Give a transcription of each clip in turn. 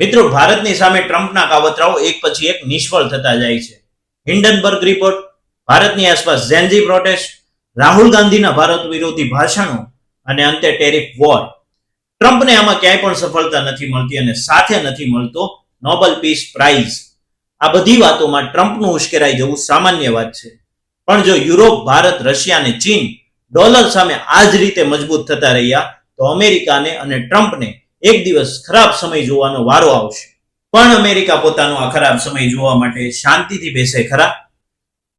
મિત્રો, ભારતની સામે ટ્રમ્પના કાવતરાઓ એક પછી એક નિષ્ફળ થતા જાય છે. હિન્ડનબર્ગ રિપોર્ટ, ભારતની આસપાસ ઝેન્ઝી પ્રોટેસ્ટ, રાહુલ ગાંધીના ભારત વિરોધી ભાષણો અને અંતે ટેરિફ વોર. ટ્રમ્પને આમાં ક્યાંય પણ સફળતા નથી મળતી અને સાથે નથી મળતો નોબલ પીસ પ્રાઇઝ. આ બધી વાતોમાં ટ્રમ્પનું ઉશ્કેરાઈ જવું સામાન્ય વાત છે. પણ જો યુરોપ, ભારત, રશિયા અને ચીન ડોલર સામે આ જ રીતે મજબૂત થતા રહ્યા, તો અમેરિકાને અને ટ્રમ્પને એક દિવસ ખરાબ સમય જોવાનો વારો આવશે. પણ અમેરિકા પોતાનો આ ખરાબ સમય જોવા માટે શાંતિથી બેસે ખરા?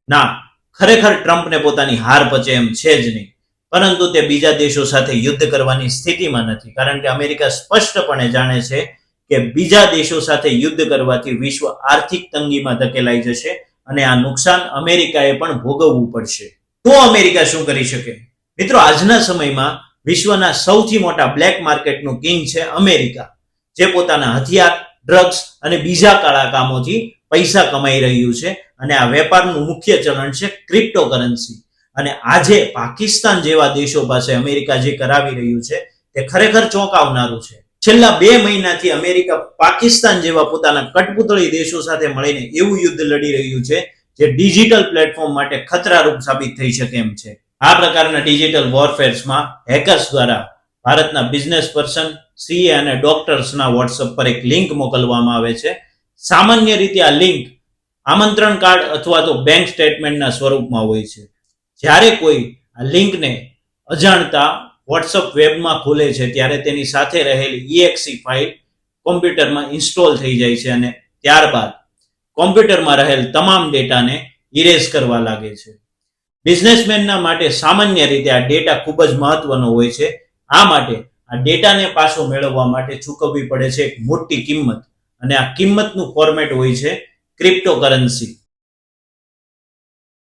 ના, ખરેખર ટ્રમ્પને પોતાની હાર પચે એમ છે જ નહીં. પરંતુ તે બીજા દેશો સાથે યુદ્ધ કરવાની સ્થિતિમાં નથી. કારણ કે અમેરિકા સ્પષ્ટપણે જાણે છે કે બીજા દેશો સાથે યુદ્ધ કરવાથી વિશ્વ આર્થિક તંગીમાં ધકેલાઈ જશે અને આ નુકસાન અમેરિકાએ પણ ભોગવવું પડશે. તો અમેરિકા શું કરી શકે? મિત્રો, આજના સમયમાં વિશ્વના સૌથી મોટા બ્લેક માર્કેટનું કિંગ છે અમેરિકા. જે પોતાના હથિયાર ડ્રગ્સ અને બીજા કાળા કામોથી પૈસા કમાઈ રહ્યું છે અને આ વેપારનું મુખ્ય ચલણ છે ક્રિપ્ટોકરન્સી અને આજે પાકિસ્તાન જેવા દેશો પાસે અમેરિકા જે કરાવી રહ્યું છે તે ખરેખર ચોંકાવનારું છે. છેલ્લા બે મહિનાથી અમેરિકા પાકિસ્તાન જેવા પોતાના કટપુતળી દેશો સાથે મળીને એવું યુદ્ધ લડી રહ્યું છે જે ડિજિટલ પ્લેટફોર્મ માટે ખતરારૂપ સાબિત થઈ શકે એમ છે. આ પ્રકારના ડિજિટલ વોરફેર્સમાં હેકર્સ દ્વારા ભારતના બિઝનેસ પર્સન સીએ અને ડોક્ટર્સના વોટ્સઅપ પર એક લિંક મોકલવામાં આવે છે. સામાન્ય રીતે આ લિંક આમંત્રણ કાર્ડ અથવા તો બેંક સ્ટેટમેન્ટના સ્વરૂપમાં હોય છે. જ્યારે કોઈ આ લિંકને અજાણતા વોટ્સઅપ વેબમાં ખોલે છે, ત્યારે તેની સાથે રહેલી ઈએક્સી ફાઇલ કોમ્પ્યુટરમાં ઇન્સ્ટોલ થઈ જાય છે અને ત્યારબાદ કોમ્પ્યુટરમાં રહેલ તમામ ડેટાને ઇરેઝ કરવા લાગે છે. બિઝનેસમેનના માટે સામાન્ય રીતે આ ડેટા ખૂબ જ મહત્વનો હોય છે. આ માટે આ ડેટાને પાછો મેળવવા માટે ચૂકવવી પડે છે એક મોટી કિંમત. અને આ કિંમતનું ફોર્મેટ હોય છે ક્રિપ્ટોકરન્સી